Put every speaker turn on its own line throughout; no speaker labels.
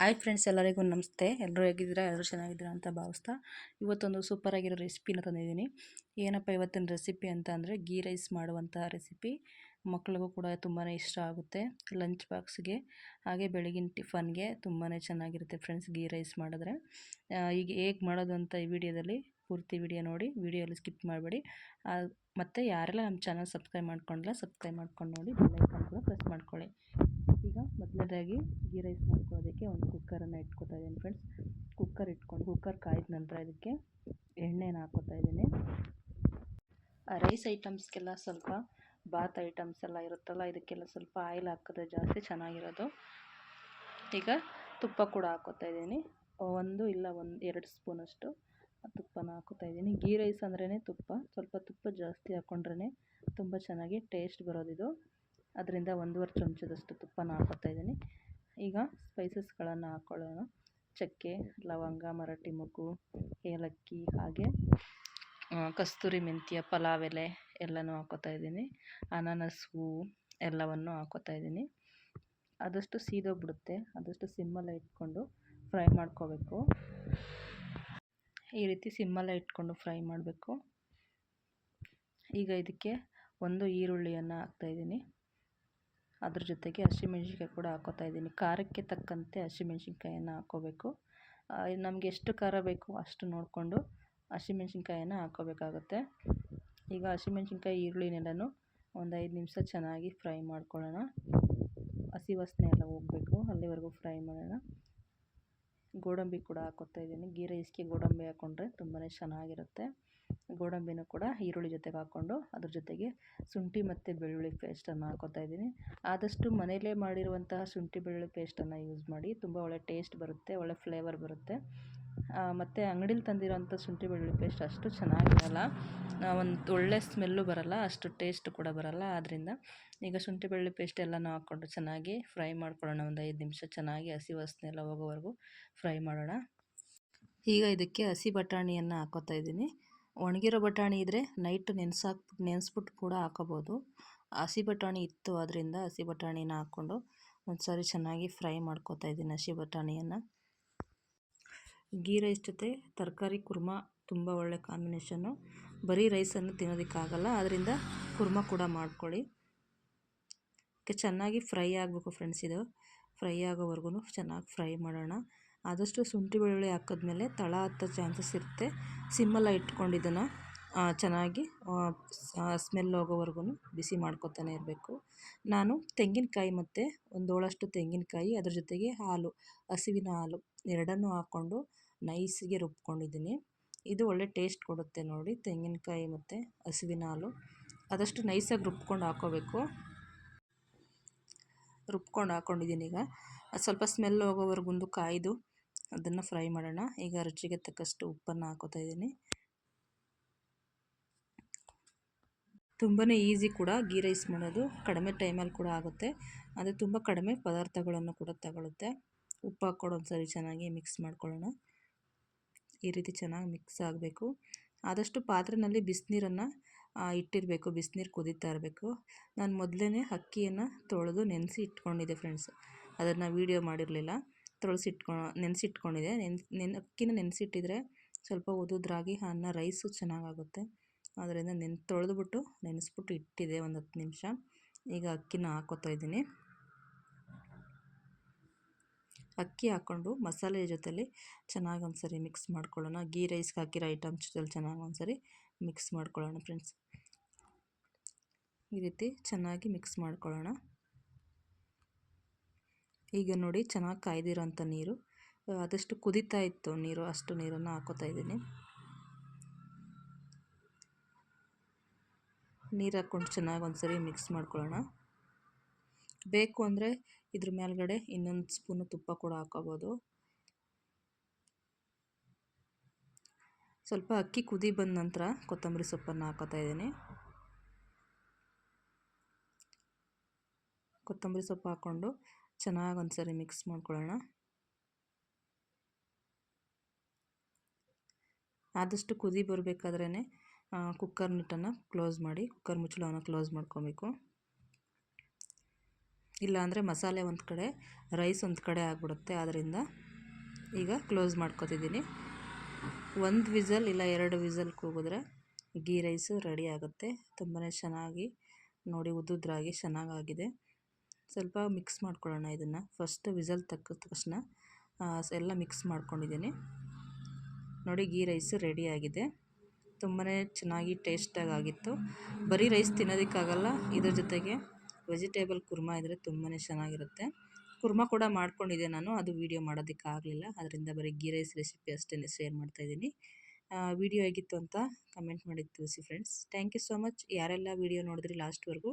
Hi friends ಎಲ್ಲರಿಗೂ ನಮಸ್ತೆ. ಎಲ್ಲರೂ ಹೇಗಿದ್ದೀರಾ? ಎಲ್ಲರೂ ಚೆನ್ನಾಗಿದ್ದೀರಾ ಅಂತ ಭಾವಿಸ್ತಾ ಇವತ್ತೊಂದು ಸೂಪರಾಗಿರೋ ರೆಸಿಪಿನ ತಂದಿದ್ದೀನಿ. ಏನಪ್ಪ ಇವತ್ತಿನ ರೆಸಿಪಿ ಅಂತ ಅಂದರೆ ಗೀ ರೈಸ್ ಮಾಡುವಂತಹ ರೆಸಿಪಿ ಮಕ್ಕಳಿಗೂ ಕೂಡ ತುಂಬಾ ಇಷ್ಟ ಆಗುತ್ತೆ. ಲಂಚ್ ಬಾಕ್ಸ್ಗೆ ಹಾಗೆ ಬೆಳಗಿನ ಟಿಫನ್ಗೆ ತುಂಬಾ ಚೆನ್ನಾಗಿರುತ್ತೆ ಫ್ರೆಂಡ್ಸ್ ಗೀ ರೈಸ್ ಮಾಡಿದ್ರೆ. ಈಗ ಹೇಗೆ ಮಾಡೋದು ಅಂತ ಈ ವಿಡಿಯೋದಲ್ಲಿ ಪೂರ್ತಿ ವಿಡಿಯೋ ನೋಡಿ. ವಿಡಿಯೋಲಿ ಸ್ಕಿಪ್ ಮಾಡಬೇಡಿ. ಮತ್ತು ಯಾರೆಲ್ಲ ನಮ್ಮ ಚಾನಲ್ ಸಬ್ಸ್ಕ್ರೈಬ್ ಮಾಡ್ಕೊಂಡಿಲ್ಲ ಸಬ್ಸ್ಕ್ರೈಬ್ ಮಾಡ್ಕೊಂಡು ನೋಡಿ. ಬೆಲ್ಲೈಕನ್ ಕೂಡ ಪ್ರೆಸ್ ಮಾಡ್ಕೊಳ್ಳಿ. ಈಗ ಮೊದಲನೇದಾಗಿ ಗೀ ರೈಸ್ ಮಾಡ್ಕೊಳ್ಳೋದಕ್ಕೆ ಒಂದು ಕುಕ್ಕರನ್ನು ಇಟ್ಕೊತಾ ಇದ್ದೀನಿ ಫ್ರೆಂಡ್ಸ್ ಕುಕ್ಕರ್ ಇಟ್ಕೊಂಡು, ಕುಕ್ಕರ್ ಕಾಯ್ದ ನಂತರ ಇದಕ್ಕೆ ಎಣ್ಣೆನ ಹಾಕೋತಾ ಇದ್ದೀನಿ. ರೈಸ್ ಐಟಮ್ಸ್ಗೆಲ್ಲ ಸ್ವಲ್ಪ, ಬಾತ್ ಐಟಮ್ಸ್ ಎಲ್ಲ ಇರುತ್ತಲ್ಲ, ಇದಕ್ಕೆಲ್ಲ ಸ್ವಲ್ಪ ಆಯಿಲ್ ಹಾಕಿದ್ರೆ ಜಾಸ್ತಿ ಚೆನ್ನಾಗಿರೋದು. ಈಗ ತುಪ್ಪ ಕೂಡ ಹಾಕೋತಾ ಇದ್ದೀನಿ. ಒಂದು ಇಲ್ಲ ಒಂದು ಎರಡು ಸ್ಪೂನಷ್ಟು ತುಪ್ಪನ ಹಾಕೋತಾ ಇದ್ದೀನಿ. ಗೀ ರೈಸ್ ಅಂದ್ರೇ ತುಪ್ಪ. ಸ್ವಲ್ಪ ತುಪ್ಪ ಜಾಸ್ತಿ ಹಾಕ್ಕೊಂಡ್ರೆ ತುಂಬ ಚೆನ್ನಾಗಿ ಟೇಸ್ಟ್ ಬರೋದಿದು. ಅದರಿಂದ ಒಂದೂವರೆ ಚಮಚದಷ್ಟು ತುಪ್ಪನ ಹಾಕೋತಾ ಇದ್ದೀನಿ. ಈಗ ಸ್ಪೈಸಸ್ಗಳನ್ನು ಹಾಕ್ಕೊಳ್ಳೋಣ ಚಕ್ಕೆ, ಲವಂಗ, ಮರಾಠಿ ಮೊಗ್ಗು ಏಲಕ್ಕಿ ಹಾಗೆ ಕಸ್ತೂರಿ ಮೆಂತ್ಯ, ಪಲಾವ್ ಎಲೆ ಎಲ್ಲನೂ ಹಾಕೋತಾ ಇದ್ದೀನಿ. ಅನಾನಸ್ ಹೂವು ಎಲ್ಲವನ್ನು ಹಾಕೋತಾ ಇದ್ದೀನಿ. ಆದಷ್ಟು ಸೀದೋಗ್ಬಿಡುತ್ತೆ. ಆದಷ್ಟು ಸಿಮ್ಮಲ್ಲೇ ಇಟ್ಕೊಂಡು ಫ್ರೈ ಮಾಡ್ಕೋಬೇಕು. ಈ ರೀತಿ ಸಿಮ್ಮಲ್ಲೇ ಇಟ್ಕೊಂಡು ಫ್ರೈ ಮಾಡಬೇಕು. ಈಗ ಇದಕ್ಕೆ ಒಂದು ಈರುಳ್ಳಿಯನ್ನು ಹಾಕ್ತಾಯಿದ್ದೀನಿ ಅದ್ರ ಜೊತೆಗೆ ಹಸಿಮೆಣ್ಸಿನ್ಕಾಯಿ ಕೂಡ ಹಾಕೋತಾ ಇದ್ದೀನಿ. ಖಾರಕ್ಕೆ ತಕ್ಕಂತೆ ಹಸಿಮೆಣ್ಸಿನ್ಕಾಯನ್ನು ಹಾಕ್ಕೋಬೇಕು ನಮಗೆ ಎಷ್ಟು ಖಾರ ಬೇಕು ಅಷ್ಟು ನೋಡಿಕೊಂಡು ಹಸಿಮೆಣ್ಸಿನ್ಕಾಯನ್ನು ಹಾಕ್ಕೋಬೇಕಾಗುತ್ತೆ ಈಗ ಹಸಿಮೆಣ್ಸಿನ್ಕಾಯಿ ಈರುಳ್ಳಿನೆಲ್ಲನೂ ಒಂದು ಐದು ನಿಮಿಷ ಚೆನ್ನಾಗಿ ಫ್ರೈ ಮಾಡ್ಕೊಳ್ಳೋಣ. ಹಸಿ ವಾಸನೆ ಎಲ್ಲ ಹೋಗಬೇಕು, ಅಲ್ಲಿವರೆಗೂ ಫ್ರೈ ಮಾಡೋಣ. ಗೋಡಂಬಿ ಕೂಡ ಹಾಕೋತಾ ಇದ್ದೀನಿ. ಗೀ ರೈಸ್ಗೆ ಗೋಡಂಬಿ ಹಾಕ್ಕೊಂಡ್ರೆ ತುಂಬಾ ಚೆನ್ನಾಗಿರುತ್ತೆ. ಗೋಡಂಬಿನೂ ಕೂಡ ಈರುಳ್ಳಿ ಜೊತೆಗೆ ಹಾಕ್ಕೊಂಡು ಅದ್ರ ಜೊತೆಗೆ ಶುಂಠಿ ಮತ್ತು ಬೆಳ್ಳುಳ್ಳಿ ಪೇಸ್ಟನ್ನು ಹಾಕೋತಾ ಇದ್ದೀನಿ. ಆದಷ್ಟು ಮನೆಯಲ್ಲೇ ಮಾಡಿರುವಂತಹ ಶುಂಠಿ ಬೆಳ್ಳುಳ್ಳಿ ಪೇಸ್ಟನ್ನು ಯೂಸ್ ಮಾಡಿ ತುಂಬ ಒಳ್ಳೆ ಟೇಸ್ಟ್ ಬರುತ್ತೆ, ಒಳ್ಳೆ ಫ್ಲೇವರ್ ಬರುತ್ತೆ. ಮತ್ತು ಅಂಗಡೀಲಿ ತಂದಿರೋಂಥ ಶುಂಠಿ ಬೆಳ್ಳುಳ್ಳಿ ಪೇಸ್ಟ್ ಅಷ್ಟು ಚೆನ್ನಾಗಿರಲ್ಲ ಒಂದು ಒಳ್ಳೆ ಸ್ಮೆಲ್ಲು ಬರಲ್ಲ, ಅಷ್ಟು ಟೇಸ್ಟ್ ಕೂಡ ಬರಲ್ಲ. ಆದ್ದರಿಂದ ಈಗ ಶುಂಠಿ ಬೆಳ್ಳುಳ್ಳಿ ಪೇಸ್ಟ್ ಎಲ್ಲನೂ ಹಾಕ್ಕೊಂಡು ಚೆನ್ನಾಗಿ ಫ್ರೈ ಮಾಡ್ಕೊಳ್ಳೋಣ. ಒಂದು ಐದು ನಿಮಿಷ ಚೆನ್ನಾಗಿ ಹಸಿ ವಾಸನೆ ಹೋಗೋವರೆಗೂ ಫ್ರೈ ಮಾಡೋಣ. ಈಗ ಇದಕ್ಕೆ ಹಸಿ ಬಟಾಣಿಯನ್ನು ಹಾಕೋತಾ ಇದ್ದೀನಿ. ಒಣಗಿರೋ ಬಟಾಣಿ ಇದ್ದರೆ ನೈಟ್ ನೆನೆಸಾಕ್ಬಿಟ್ಟು ನೆನೆಸ್ಬಿಟ್ಟು ಕೂಡ ಹಾಕೋಬೋದು. ಹಸಿ ಬಟಾಣಿ ಇತ್ತು ಅದರಿಂದ ಹಸಿ ಬಟಾಣಿನ ಹಾಕ್ಕೊಂಡು ಒಂದು ಸಾರಿ ಚೆನ್ನಾಗಿ ಫ್ರೈ ಮಾಡ್ಕೋತಾ ಇದ್ದೀನಿ ಹಸಿ ಬಟಾಣಿಯನ್ನು. ಗೀ ರೈಸ್ ಜೊತೆ ತರಕಾರಿ, ಕುರ್ಮಾ ತುಂಬ ಒಳ್ಳೆ ಕಾಂಬಿನೇಷನ್ನು ಬರೀ ರೈಸನ್ನು ತಿನ್ನೋದಕ್ಕಾಗಲ್ಲ ಅದರಿಂದ ಕುರ್ಮ ಕೂಡ ಮಾಡ್ಕೊಳ್ಳಿ. ಚೆನ್ನಾಗಿ ಫ್ರೈ ಆಗಬೇಕು ಫ್ರೆಂಡ್ಸ್ ಇದು. ಫ್ರೈ ಆಗೋವರೆಗೂ ಚೆನ್ನಾಗಿ ಫ್ರೈ ಮಾಡೋಣ. ಆದಷ್ಟು ಶುಂಠಿ ಬೆಳ್ಳುಳ್ಳಿ ಹಾಕಿದ್ಮೇಲೆ ತಳ ಹತ್ತೋ ಚಾನ್ಸಸ್ ಇರುತ್ತೆ. ಇಟ್ಕೊಂಡು ಇದನ್ನು ಚೆನ್ನಾಗಿ ಸ್ಮೆಲ್ ಹೋಗೋವರೆಗೂ ಬಿಸಿ ಮಾಡ್ಕೊತಾನೆ ಇರಬೇಕು. ನಾನು ತೆಂಗಿನಕಾಯಿ ಮತ್ತು ಒಂದೋಳಷ್ಟು ತೆಂಗಿನಕಾಯಿ, ಅದ್ರ ಜೊತೆಗೆ ಹಾಲು, ಹಸುವಿನ ಹಾಲು ಎರಡನ್ನೂ ಹಾಕ್ಕೊಂಡು ನೈಸಿಗೆ ರುಬ್ಕೊಂಡಿದ್ದೀನಿ. ಇದು ಒಳ್ಳೆ ಟೇಸ್ಟ್ ಕೊಡುತ್ತೆ ನೋಡಿ, ತೆಂಗಿನಕಾಯಿ ಮತ್ತು ಹಸುವಿನ ಹಾಲು. ಆದಷ್ಟು ನೈಸಾಗಿ ರುಬ್ಕೊಂಡು ಹಾಕೋಬೇಕು. ರುಬ್ಕೊಂಡು ಹಾಕ್ಕೊಂಡಿದ್ದೀನಿ ಈಗ. ಸ್ವಲ್ಪ ಸ್ಮೆಲ್ ಹೋಗೋವರೆಗೂ ಕಾಯ್ದು ಅದನ್ನು ಫ್ರೈ ಮಾಡೋಣ. ಈಗ ರುಚಿಗೆ ತಕ್ಕಷ್ಟು ಉಪ್ಪನ್ನು ಹಾಕೋತಾ ಇದ್ದೀನಿ. ತುಂಬಾ ಈಸಿ ಕೂಡ ಗೀ ರೈಸ್ ಮಾಡೋದು. ಕಡಿಮೆ ಟೈಮಲ್ಲಿ ಕೂಡ ಆಗುತ್ತೆ. ಅದು ತುಂಬ ಕಡಿಮೆ ಪದಾರ್ಥಗಳನ್ನು ಕೂಡ ತಗೊಳುತ್ತೆ. ಉಪ್ಪು ಹಾಕ್ಕೊಂಡು ಒಂದ್ಸರಿ ಚೆನ್ನಾಗಿ ಮಿಕ್ಸ್ ಮಾಡ್ಕೊಳ್ಳೋಣ. ಈ ರೀತಿ ಚೆನ್ನಾಗಿ ಮಿಕ್ಸ್ ಆಗಬೇಕು. ಆದಷ್ಟು ಪಾತ್ರೆಯಲ್ಲಿ ಬಿಸಿನೀರನ್ನು ಇಟ್ಟಿರಬೇಕು. ಬಿಸಿನೀರು ಕುದೀತಾ ಇರಬೇಕು. ನಾನು ಮೊದಲೇ ಅಕ್ಕಿಯನ್ನು ತೊಳೆದು ನೆನೆಸಿ ಇಟ್ಕೊಂಡಿದ್ದೆ, ಫ್ರೆಂಡ್ಸ್. ಅದನ್ನು ವೀಡಿಯೋ ಮಾಡಿರಲಿಲ್ಲ. ತೊಳೆಸಿಟ್ಕೊ ನೆನೆಸಿಟ್ಕೊಂಡಿದೆ ನೆನ್ ನೆನೆ ಅಕ್ಕಿನ ನೆನೆಸಿಟ್ಟಿದ್ರೆ ಸ್ವಲ್ಪ ಉದುದ್ರಾಗಿ ಅನ್ನ, ರೈಸು ಚೆನ್ನಾಗಾಗುತ್ತೆ. ಆದ್ದರಿಂದ ನೆನೆ, ತೊಳೆದುಬಿಟ್ಟು ನೆನೆಸ್ಬಿಟ್ಟು ಇಟ್ಟಿದೆ ಒಂದು ಹತ್ತು ನಿಮಿಷ. ಈಗ ಅಕ್ಕಿನ ಹಾಕೋತಾ ಇದ್ದೀನಿ. ಅಕ್ಕಿ ಹಾಕ್ಕೊಂಡು ಮಸಾಲೆ ಜೊತೆಲಿ ಚೆನ್ನಾಗಿ ಒಂದ್ಸರಿ ಮಿಕ್ಸ್ ಮಾಡ್ಕೊಳ್ಳೋಣ. ಗೀ, ರೈಸ್ಗೆ ಹಾಕಿರೋ ಐಟಮ್ಸ್ ಜೊತೆಲಿ ಚೆನ್ನಾಗಿ ಒಂದ್ಸರಿ ಮಿಕ್ಸ್ ಮಾಡ್ಕೊಳ್ಳೋಣ ಫ್ರೆಂಡ್ಸ್. ಈ ರೀತಿ ಚೆನ್ನಾಗಿ ಮಿಕ್ಸ್ ಮಾಡ್ಕೊಳ್ಳೋಣ. ಈಗ ನೋಡಿ ಚೆನ್ನಾಗಿ ಕಾಯ್ದಿರೋಂಥ ನೀರು. ಆದಷ್ಟು ಕುದೀತಾ ಇತ್ತು ನೀರು, ಅಷ್ಟು ನೀರನ್ನು ಹಾಕೋತಾ ಇದ್ದೀನಿ. ನೀರು ಹಾಕ್ಕೊಂಡು ಚೆನ್ನಾಗಿ ಒಂದ್ಸರಿ ಮಿಕ್ಸ್ ಮಾಡ್ಕೊಳ್ಳೋಣ. ಬೇಕು ಅಂದರೆ ಇದ್ರ ಮೇಲ್ಗಡೆ ಇನ್ನೊಂದು ಸ್ಪೂನು ತುಪ್ಪ ಕೂಡ ಹಾಕೋಬೋದು. ಸ್ವಲ್ಪ ಅಕ್ಕಿ ಕುದಿ ಬಂದ ನಂತರ ಕೊತ್ತಂಬರಿ ಸೊಪ್ಪನ್ನು ಹಾಕೋತಾ ಇದ್ದೀನಿ. ಕೊತ್ತಂಬರಿ ಸೊಪ್ಪು ಹಾಕ್ಕೊಂಡು ಚೆನ್ನಾಗಿ ಒಂದು ಸರಿ ಮಿಕ್ಸ್ ಮಾಡ್ಕೊಳ್ಳೋಣ. ಆದಷ್ಟು ಕುದಿ ಬರಬೇಕಾದ್ರೇ ಕುಕ್ಕರ್ ನಿಟ್ಟನ್ನು ಕ್ಲೋಸ್ ಮಾಡಿ ಕುಕ್ಕರ್ ಮುಚ್ಚಳವನ್ನು ಕ್ಲೋಸ್ ಮಾಡ್ಕೊಬೇಕು. ಇಲ್ಲಾಂದರೆ ಮಸಾಲೆ ಒಂದು ಕಡೆ ರೈಸ್ ಒಂದು ಕಡೆ ಆಗಿಬಿಡುತ್ತೆ. ಆದ್ದರಿಂದ ಈಗ ಕ್ಲೋಸ್ ಮಾಡ್ಕೊತಿದ್ದೀನಿ. ಒಂದು ವಿಸಲ್ ಇಲ್ಲ ಎರಡು ವಿಸಲ್ ಕೂಗಿದ್ರೆ ಗೀ ರೈಸು ರೆಡಿ ಆಗುತ್ತೆ. ತುಂಬಾ ಚೆನ್ನಾಗಿ ನೋಡಿ ಉದ್ದುದ್ರಾಗಿ ಚೆನ್ನಾಗಾಗಿದೆ. ಸ್ವಲ್ಪ ಮಿಕ್ಸ್ ಮಾಡ್ಕೊಳ್ಳೋಣ ಇದನ್ನು. ಫಸ್ಟ್ ವಿಸಲ್ ತಕ್ಕ ತಕ್ಷಣ ಎಲ್ಲ ಮಿಕ್ಸ್ ಮಾಡ್ಕೊಂಡಿದ್ದೀನಿ. ನೋಡಿ ಗೀ ರೈಸು ರೆಡಿಯಾಗಿದೆ ತುಂಬಾ ಚೆನ್ನಾಗಿ ಟೇಸ್ಟಾಗಿ ಆಗಿತ್ತು. ಬರೀ ರೈಸ್ ತಿನ್ನೋದಕ್ಕಾಗಲ್ಲ, ಇದ್ರ ಜೊತೆಗೆ ವೆಜಿಟೇಬಲ್ ಕುರ್ಮಾ ಇದ್ದರೆ ತುಂಬಾ ಚೆನ್ನಾಗಿರುತ್ತೆ. ಕುರ್ಮಾ ಕೂಡ ಮಾಡ್ಕೊಂಡಿದ್ದೆ ನಾನು, ಅದು ವೀಡಿಯೋ ಮಾಡೋದಕ್ಕಾಗಲಿಲ್ಲ ಅದರಿಂದ ಬರೀ ಗೀ ರೈಸ್ ರೆಸಿಪಿ ಅಷ್ಟೇ ಶೇರ್ ಮಾಡ್ತಾಯಿದ್ದೀನಿ ವಿಡಿಯೋ ಹೇಗಿತ್ತು ಅಂತ ಕಮೆಂಟ್ ಮಾಡಿ ತಿಳಿಸಿ friends thank you so much ಯಾರೆಲ್ಲ ವಿಡಿಯೋ ನೋಡಿದ್ರಿ ಲಾಸ್ಟ್ವರೆಗೂ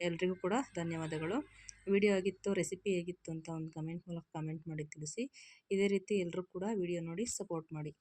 ಎಲ್ರಿಗೂ ಕೂಡ ಧನ್ಯವಾದಗಳು. ವಿಡಿಯೋ ಆಗಿತ್ತು, ರೆಸಿಪಿ ಹೇಗಿತ್ತು ಅಂತ ಒಂದು ಕಮೆಂಟ್ ಮೂಲಕ ಕಮೆಂಟ್ ಮಾಡಿ ತಿಳಿಸಿ. ಇದೇ ರೀತಿ ಎಲ್ಲರೂ ಕೂಡ ವಿಡಿಯೋ ನೋಡಿ ಸಪೋರ್ಟ್ ಮಾಡಿ.